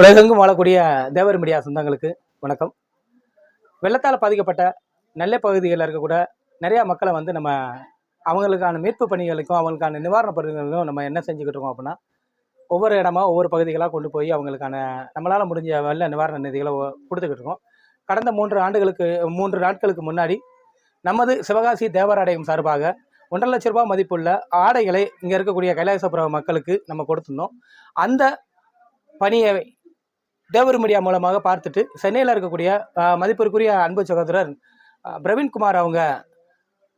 உலகெங்கும் வாழக்கூடிய தேவர் மீடியா சொந்தங்களுக்கு வணக்கம். வெள்ளத்தால் பாதிக்கப்பட்ட நெல்லை பகுதிகளில் இருக்கக்கூட நிறையா மக்களை வந்து நம்ம அவங்களுக்கான மீட்பு பணிகளுக்கும் அவங்களுக்கான நிவாரண பணிகளுக்கும் நம்ம என்ன செஞ்சுக்கிட்டு இருக்கோம் அப்படின்னா ஒவ்வொரு இடமா ஒவ்வொரு பகுதிகளாக கொண்டு போய் அவங்களுக்கான நம்மளால் முடிஞ்ச வெள்ள நிவாரண நிதிகளை கொடுத்துக்கிட்டு இருக்கோம். கடந்த மூன்று ஆண்டுகளுக்கு மூன்று நாட்களுக்கு முன்னாடி நமது சிவகாசி தேவராடையம் சார்பாக ஒன்றரை லட்ச ரூபாய் மதிப்புள்ள ஆடைகளை இங்கே இருக்கக்கூடிய கைலாசபுர மக்களுக்கு நம்ம கொடுத்துருந்தோம். அந்த பணியை தேவர் மீடியா மூலமாக பார்த்துட்டு சென்னையில் இருக்கக்கூடிய மதிப்பிற்குரிய அன்பு சகோதரர் பிரவீன்குமார் அவங்க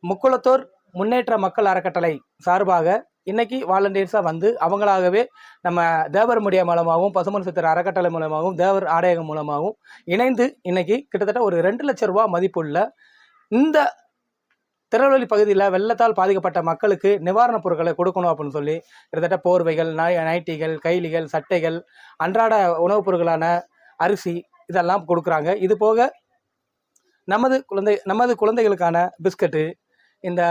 முக்குளத்தோர் முன்னேற்ற மக்கள் அறக்கட்டளை சார்பாக இன்னைக்கு வாலண்டியர்ஸாக வந்து அவங்களாகவே நம்ம தேவர் மீடியா மூலமாகவும் பசுமன் சித்தர் அறக்கட்டளை மூலமாகவும் தேவர் ஆடையகம் மூலமாகவும் இணைந்து இன்னைக்கு கிட்டத்தட்ட ஒரு ரெண்டு லட்ச ரூபா மதிப்புள்ள இந்த திருநெல்வேலி பகுதியில் வெள்ளத்தால் பாதிக்கப்பட்ட மக்களுக்கு நிவாரணப் பொருட்களை கொடுக்கணும் அப்படின்னு சொல்லி கிட்டத்தட்ட போர்வைகள் நாய் நைட்டிகள் கைலிகள் சட்டைகள் அன்றாட உணவுப் பொருட்களான அரிசி இதெல்லாம் கொடுக்குறாங்க. இது போக நமது குழந்தை நமது குழந்தைகளுக்கான பிஸ்கட்டு இந்த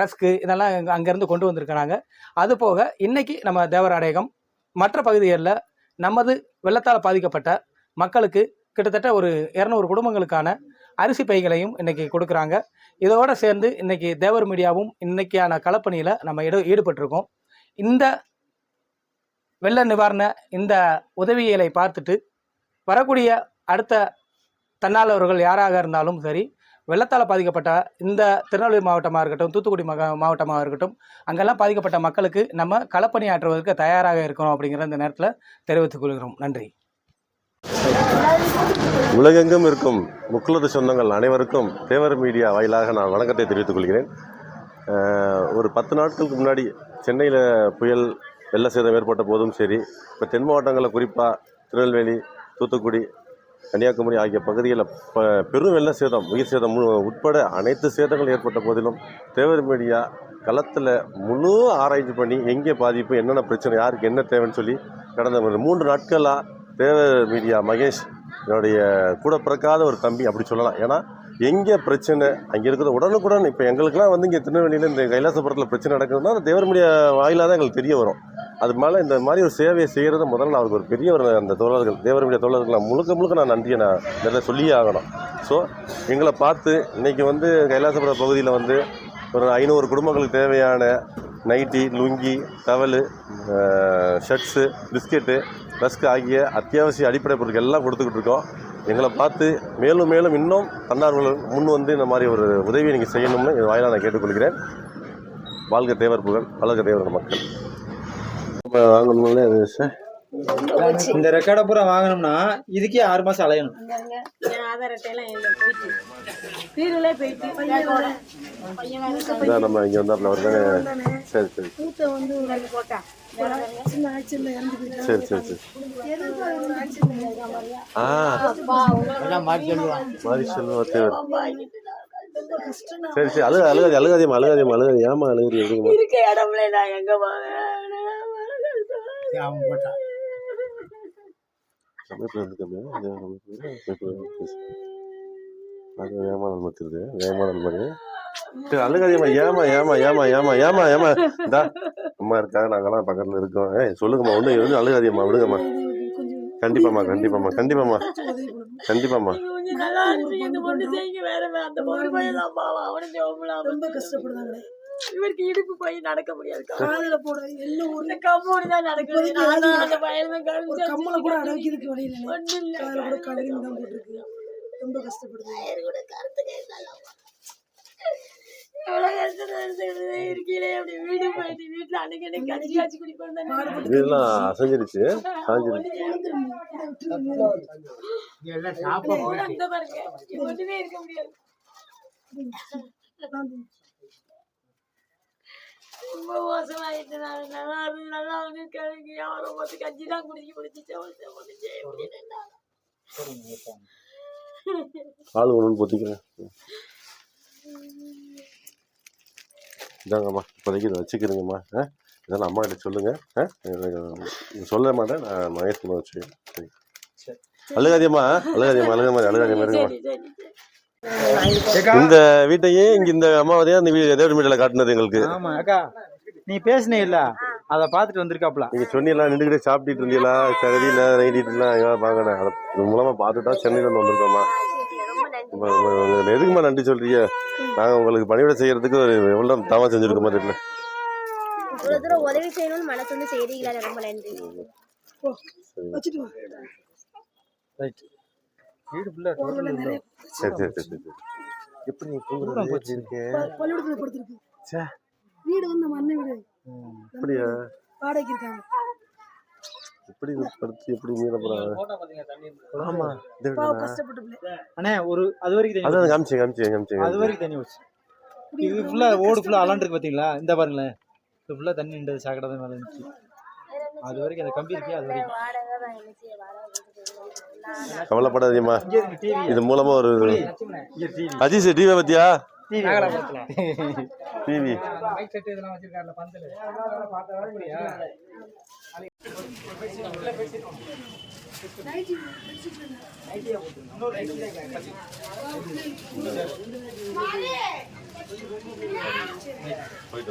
ரஸ்க்கு இதெல்லாம் அங்கேருந்து கொண்டு வந்திருக்கிறாங்க. அது போக இன்னைக்கு நம்ம தேவராடேகம் மற்ற பகுதிகளில் நமது வெள்ளத்தால் பாதிக்கப்பட்ட மக்களுக்கு கிட்டத்தட்ட ஒரு இரநூறு குடும்பங்களுக்கான அரிசி பைகளையும் இன்றைக்கி கொடுக்குறாங்க. இதோடு சேர்ந்து இன்னைக்கு தேவர் மீடியாவும் இன்றைக்கியான களப்பணியில் நம்ம ஈடு ஈடுபட்டிருக்கோம். இந்த வெள்ள நிவாரண இந்த உதவிகளை பார்த்துட்டு வரக்கூடிய அடுத்த தன்னாளர்கள் யாராக இருந்தாலும் சரி வெள்ளத்தால் பாதிக்கப்பட்ட இந்த திருநெல்வேலி மாவட்டமாக இருக்கட்டும் தூத்துக்குடி மக மாவட்டமாக இருக்கட்டும் அங்கெல்லாம் பாதிக்கப்பட்ட மக்களுக்கு நம்ம களப்பணியாற்றுவதற்கு தயாராக இருக்கிறோம் அப்படிங்கிற இந்த நேரத்தில் தெரிவித்துக் கொள்கிறோம். நன்றி. உலகெங்கும் இருக்கும் முக்குலத்து சொந்தங்கள் அனைவருக்கும் தேவர் மீடியா வாயிலாக நான் வணக்கத்தை தெரிவித்துக் கொள்கிறேன். ஒரு பத்து நாட்களுக்கு முன்னாடி சென்னையில் புயல் வெள்ள சேதம் ஏற்பட்ட போதும் சரி இப்போ தென் மாவட்டங்களில் குறிப்பாக திருநெல்வேலி தூத்துக்குடி கன்னியாகுமரி ஆகிய பகுதிகளில் ப பெரும் வெள்ள சேதம் உயிர் சேதம் மு- உட்பட அனைத்து சேதங்கள் ஏற்பட்ட போதிலும் தேவர் மீடியா களத்தில் முழு ஆராய்ச்சி பண்ணி எங்கே பாதிப்பு என்னென்ன பிரச்சனை யாருக்கு என்ன தேவைன்னு சொல்லி கடந்த ஒரு மூன்று நாட்களாக தேவர் மீடியா மகேஷ் என்னுடைய கூட பிறக்காத ஒரு தம்பி அப்படி சொல்லலாம். ஏன்னா எங்கே பிரச்சனை அங்கே இருக்கிற உடனுக்குடன் இப்போ எங்களுக்குலாம் வந்து இங்கே திருநெல்வேலியில் இந்த கைலாசபுரத்தில் பிரச்சனை நடக்குதுன்னா தேவர் மீடியா வாயிலாக தான் எங்களுக்கு தெரிய வரும். அது மேலே இந்த மாதிரி ஒரு சேவையை செய்கிறது முதல்ல அவருக்கு ஒரு பெரிய ஒரு அந்த தோழர்கள் தேவர் மீடியா தோழர்கள் முழுக்க முழுக்க நான் நன்றியை நான் நிறைய சொல்லியே ஆகணும். ஸோ எங்களை பார்த்து இன்றைக்கி வந்து கைலாசபுரம் பகுதியில் வந்து ஒரு ஐநூறு குடும்பங்களுக்கு தேவையான nighty lungi towel shirts biscuit rusk ஆகிய அத்தியாவசிய அடிப்படை பொருட்கள் எல்லாம் கொடுத்துக்கிட்டு இருக்கோம். எங்களை பார்த்து மேலும் மேலும் இன்னும் தன்னார்வலர்கள் முன் வந்து இந்த மாதிரி ஒரு உதவியை நீங்கள் செய்யணும்னு இது வாயிலாக நான் கேட்டுக்கொள்கிறேன். வாழ்க தேவர் புகழ் வளர்க தேவர் மக்கள். நாங்கள் சார் இந்த ரெக்கார்டை பூரா வாங்கணும்னா இதுக்கே ஆறு மாசம் அலையணும். நம்ம இங்கே வந்தாப்புல அவர் தானே? சரி சரி. சரி சரி சரி? ஆ. அப்பா, உங்களை மாரி செல்வா தேவர். ரொம்ப ஆகிட்டு நான் ரொம்ப கஷ்டம் சரி சரி. அழுக அழுகாதி அழுகாதியம்மா அழுகாதியம்மா அழுகாதி. ஏமா அழுகுறீங்க? இருக்க இடம்ல நான் எங்க போவேன் சமயத்தில் இருந்து கம்மியா இந்த சமயத்தில் அது ஏமாதல் மத்திருது ஏமாதல் மாதிரி. சரி அழுகாதியம்மா ஏமா ஏமா ஏமா ஏமா ஏமா ஏமா இந்தா அம்மா இருக்காங்க நாங்கெல்லாம் பக்கத்தில் இருக்கோம். ஏய் சொல்லுங்கம்மா ஒன்றும் எதுவும் அழுகாதியம்மா விடுங்கம்மா. கண்டிப்பாம்மா கண்டிப்பாம்மா கண்டிப்பாம்மா. கண்டிப்பாம்மா. வேற அந்த ரொம்ப கஷ்டப்படுறாங்களே. இவருக்கு இடுப்பு போய் நடக்க முடியாது. காலையில போட ஒரு இந்த கம்மோடு தான் நடக்குது. அந்த பையன் ஒரு கம்மலை கூட அடக்கிறதுக்கு வழி இல்லை ஒண்ணும் இல்ல. காலையில கூட கலரிங் தான் போட்டிருக்கு. ரொம்ப கஷ்டப்படுது. கயிறு கூட கருத்து கயிறு தான் எவ்வளவு கஷ்டத்துல இருந்துக்கிட்டு இருக்கீங்களே அப்படி வீடு போயிட்டு வீட்டுல அன்னைக்கு அன்னைக்கு கடிச்சு காய்ச்சி குடிப்போம் தானே. இதெல்லாம் அசைஞ்சிருச்சு. சாஞ்சிருச்சு ஒண்ணுமே இருக்க முடியாது. ரொம்ப மோசமாயிட்டு நான் நல்லா இருந்து நல்லா வந்து கிழங்கு யாரும் பார்த்து கஞ்சி தான் குடிச்சு குடிச்சு செவச்சு ஒன்று செய்ய முடியல ஆள் ஒன்று பொத்திக்கிறேன். இதாங்கம்மா இப்போதைக்கு இதை வச்சுக்கிறேங்கம்மா. ஆ? இதெல்லாம் அம்மா கிட்ட சொல்லுங்க. ஆ? சொல்ல மாட்டேன் நான் மகேஷ் வச்சுக்கேன் சரி. அழுகாதியம்மா அழுகாதியம்மா அழுகாதியம்மா சரி சரி இந்த வீட்டையே இங்க இந்த அம்மாவதையா இந்த வீடு தேவடி மீட்டில் காட்டினது எங்களுக்கு. ஆமா அக்கா நீ பேசுனே இல்ல அதை பார்த்துட்டு வந்திருக்காப்ல நீங்கள் சொன்னீங்களா நின்றுக்கிட்டே சாப்பிட்டுட்டு இருந்தீங்களா? சகதியில் நைட்டிட்டு இருந்தா எங்கே வாங்கினேன் அதை இது மூலமாக பார்த்துட்டு சென்னையில் வந்து உங்களுக்கு எதுக்குமா நன்றி சொல்றீங்க. நாங்கள் உங்களுக்கு பணிவிட செய்யறதுக்கு ஒரு எவ்வளோ தவம் செஞ்சுருக்கோமா தெரியல. தூரம் உதவி செய்யணும்னு மனசு வந்து செய்றீங்களா? ரொம்ப நன்றி. ரைட் வீடு ஃபுல்லா நிறைய சரி சரி சரி சரி எப்படி நீ தூங்குறது எப்படி இருக்கு? ப- பள்ளிக்கூடத்துல படுத்திருக்கு. ச்சே. வீடு வந்து அண்ணன் வீடு. அப்படியா? வாடகைக்கு இருக்காங்க. எப்படி படுத்து எப்படி மீற போறாங்க ஆமா. கஷ்டப்பட்டு அண்ணே ஒரு அது வரைக்கும் தண்ணி அதான் காமிச்சு காமிச்சு காமிச்சு அது வரைக்கும் தண்ணி வச்சு இது ஃபுல்லா ஓடு ஃபுல்லா அலாண்டிருக்கு பாத்தீங்களா? இந்த பாருங்களேன். இது ஃபுல்லா தண்ணி நின்றது சாக்கடை தான் மேல இருந்துச்சு அது வரைக்கும் அந்த கம்பி இருக்கே அது வரைக்கும். டிவி இது மூலமா ஒரு அஜிஸ் டிவி பத்தியா? டிவி. மைக்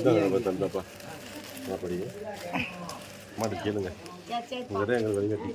அதிகமாக தந்தாப்பா. அப்படி மாட்டு கேளுங்க. உங்க எங்களுக்கு வழிகாட்டி.